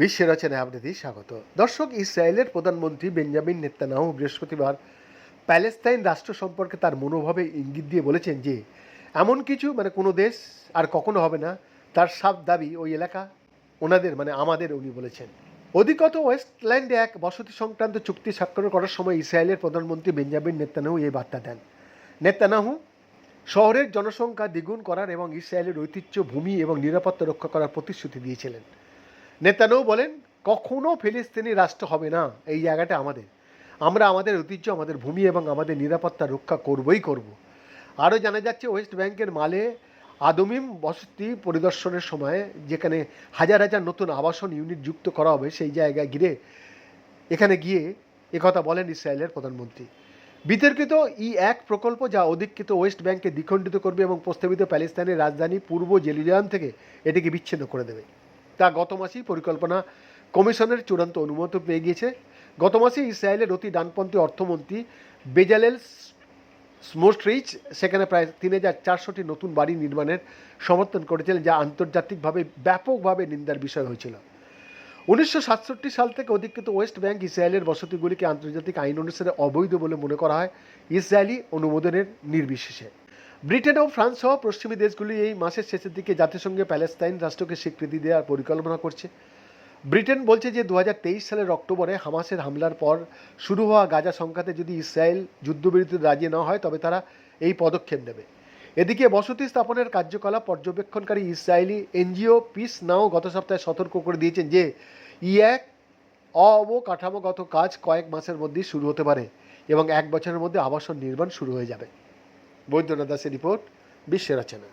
বিশ্বের রচনায় আপনাদের স্বাগত। দর্শক, ইসরায়েলের প্রধানমন্ত্রী বেঞ্জামিন নেতানাহু বৃহস্পতিবার প্যালেস্তাইন রাষ্ট্র সম্পর্কে তার মনোভাবে ইঙ্গিত দিয়ে বলেছেন যে, এমন কিছু মানে কোনো দেশ আর কখনো হবে না। তার সাফ দাবি ওই এলাকা ওনাদের মানে আমাদের উনি বলেছেন। অধিকত ওয়েস্টল্যান্ডে এক বসতি সংক্রান্ত চুক্তি স্বাক্ষর করার সময় ইসরায়েলের প্রধানমন্ত্রী বেঞ্জামিন নেতানাহু এই বার্তা দেন। নেতানাহু শহরের জনসংখ্যা দ্বিগুণ করার এবং ইসরায়েলের ঐতিহ্য, ভূমি এবং নিরাপত্তা রক্ষা করার প্রতিশ্রুতি দিয়েছিলেন। নেতানও বলেন, কখনো ফিলিস্তিনি রাষ্ট্র হবে না, এই জায়গাটা আমাদের। আমরা আমাদের ঐতিহ্য, আমাদের ভূমি এবং আমাদের নিরাপত্তা রক্ষা করবই করব। আরও জানা যাচ্ছে, ওয়েস্ট ব্যাংকের মালে আদমিম বসতি পরিদর্শনের সময়, যেখানে হাজার হাজার নতুন আবাসন ইউনিট যুক্ত করা হবে, সেই জায়গায় ঘিরে, এখানে গিয়ে একথা বলেন ইসরায়েলের প্রধানমন্ত্রী। বিতর্কিত ই এক প্রকল্প যা অধিকৃত ওয়েস্ট ব্যাংককে দ্বিখণ্ডিত করবে এবং প্রস্তাবিত প্যালেস্তাইনের রাজধানী পূর্ব জেরুজালেম থেকে এটিকে বিচ্ছিন্ন করে দেবে। তা গত মাসেই পরিকল্পনা কমিশনের চূড়ান্ত অনুমতি পেয়ে গিয়েছে। গত মাসে ইসরায়েলের অতি ডানপন্থী অর্থমন্ত্রী বেজালেল স্মোস্ট্রিচ, সেখানে প্রায় তিন হাজার চারশোটি নতুন বাড়ি নির্মাণের সমর্থন করেছিলেন, যা আন্তর্জাতিকভাবে ব্যাপকভাবে নিন্দার বিষয় হয়েছিল। উনিশশো সাতষট্টি সাল থেকে অধিকৃত ওয়েস্ট ব্যাংক ইসরায়েলের বসতিগুলিকে আন্তর্জাতিক আইন অনুসারে অবৈধ বলে মনে করা হয় ইসরায়েলি অনুমোদনের নির্বিশেষে। ব্রিটেন ও ফ্রান্স সহ পশ্চিমী দেশগুলি এই মাসের শেষের দিকে জাতিসংঘে প্যালেস্তাইন রাষ্ট্রকে স্বীকৃতি দেওয়ার পরিকল্পনা করছে। ব্রিটেন বলছে যে দু হাজার তেইশ সালের অক্টোবরে হামাসের হামলার পর শুরু হওয়া গাজা সংখ্যাতে যদি ইসরায়েল যুদ্ধবিরতিতে রাজি না হয়, তবে তারা এই পদক্ষেপ নেবে। এদিকে বসতি স্থাপনের কার্যকলাপ পর্যবেক্ষণকারী ইসরায়েলি এনজিও পিস নাও গত সপ্তাহে সতর্ক করে দিয়েছেন যে ইয়েক অবকাঠামোগত কাজ কয়েক মাসের মধ্যেই শুরু হতে পারে এবং এক বছরের মধ্যে আবাসন নির্মাণ শুরু হয়ে যাবে। বৈদ্যনাথ দাসের রিপোর্ট, বিশ্বের রচনা